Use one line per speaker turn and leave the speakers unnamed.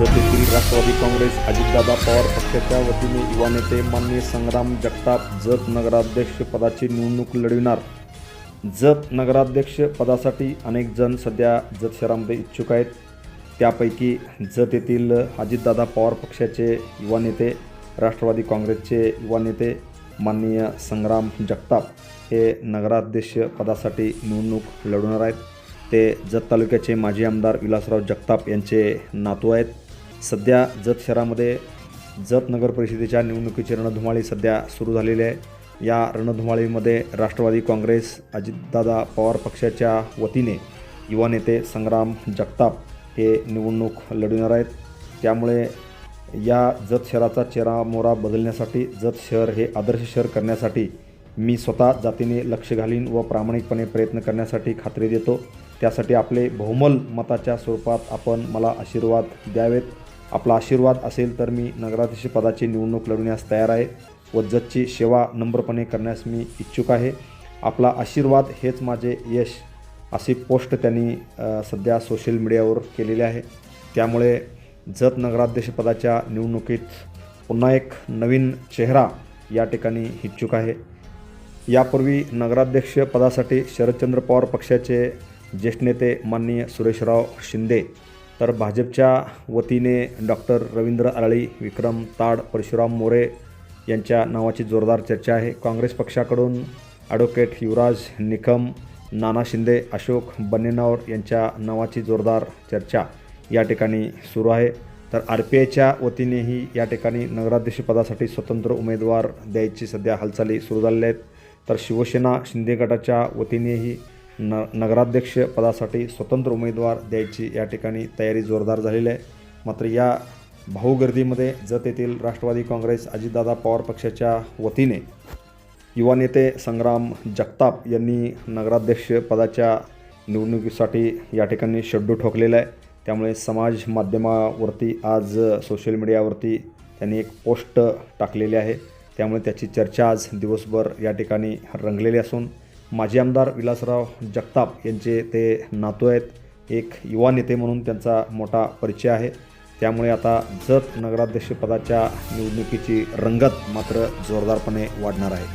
जत राष्ट्रवादी काँग्रेस अजितदादा पवार पक्षाच्या वतीने युवा नेते माननीय संग्राम जगताप जत नगराध्यक्ष पदाची निवडणूक लढविणार. जत नगराध्यक्ष पदासाठी अनेक जण सध्या जत शहरामध्ये इच्छुक आहेत. त्यापैकी जत येथील अजितदादा पवार पक्षाचे युवा नेते राष्ट्रवादी काँग्रेसचे युवा नेते माननीय संग्राम जगताप हे नगराध्यक्ष पदासाठी निवडणूक लढवणार आहेत. ते जत तालुक्याचे माजी आमदार विलासराव जगताप यांचे नातू आहेत. सध्या जत शहरामध्ये जत नगर परिषदेच्या निवडणुकीची रणधुमाळी सध्या सुरू झालेली आहे. या रणधुमाळीमध्ये राष्ट्रवादी काँग्रेस अजितदादा पवार पक्षाच्या वतीने युवा नेते संग्राम जगताप हे निवडणूक लढवणार आहेत. त्यामुळे या जत शहराचा चेहरामोरा बदलण्यासाठी जत शहर हे आदर्श शहर करण्यासाठी मी स्वतः जातीने लक्ष घालीन व प्रामाणिकपणे प्रयत्न करण्यासाठी खात्री देतो. त्यासाठी आपले बहुमल मताच्या स्वरूपात आपण मला आशीर्वाद द्यावेत. आपला आशीर्वाद असेल तर मी नगराध्यक्ष पदाची निवडणूक लढवण्यास तयार आहे व जतची सेवा नम्रपणे करण्यास मी इच्छुक आहे. आपला आशीर्वाद हेच माझे यश अशी पोस्ट त्यांनी सध्या सोशल मीडियावर केलेली आहे. त्यामुळे जत नगराध्यक्षपदाच्या निवडणुकीत पुन्हा एक नवीन चेहरा या ठिकाणी इच्छुक आहे. यापूर्वी नगराध्यक्ष पदासाठी शरदचंद्र पवार पक्षाचे ज्येष्ठ नेते माननीय सुरेशराव शिंदे तर भाजपच्या वतीने डॉक्टर रवींद्र आराळी विक्रम ताड परशुराम मोरे यांच्या नावाची जोरदार चर्चा आहे. काँग्रेस पक्षाकडून ॲडव्होकेट युवराज निकम नाना शिंदे अशोक बन्नेनावर यांच्या नावाची जोरदार चर्चा या ठिकाणी सुरू आहे. तर आर पी आयच्या वतीनेही या ठिकाणी नगराध्यक्षपदासाठी स्वतंत्र उमेदवार द्यायची सध्या हालचाली सुरू झालेल्या आहेत. तर शिवसेना शिंदे गटाच्या वतीनेही न नगराध्यक्ष पदासाठी स्वतंत्र उमेदवार द्यायची या ठिकाणी तयारी जोरदार झालेली आहे. मात्र या भाऊगर्दीमध्ये जत येथील राष्ट्रवादी काँग्रेस अजितदादा पवार पक्षाच्या वतीने युवा नेते संग्राम जगताप यांनी नगराध्यक्ष पदाच्या निवडणुकीसाठी या ठिकाणी शड्डू ठोकलेला आहे. त्यामुळे समाज माध्यमावरती आज सोशल मीडियावरती त्यांनी एक पोस्ट टाकलेली आहे. त्यामुळे त्याची चर्चा आज दिवसभर या ठिकाणी रंगलेली असून माजी आमदार विलासराव जगताप यांचे ते नातू आहेत. एक युवा नेते म्हणून त्यांचा मोठा परिचय आहे. त्यामुळे आता जत नगराध्यक्षपदाच्या निवडणुकीची रंगत मात्र जोरदारपणे वाढणार आहे.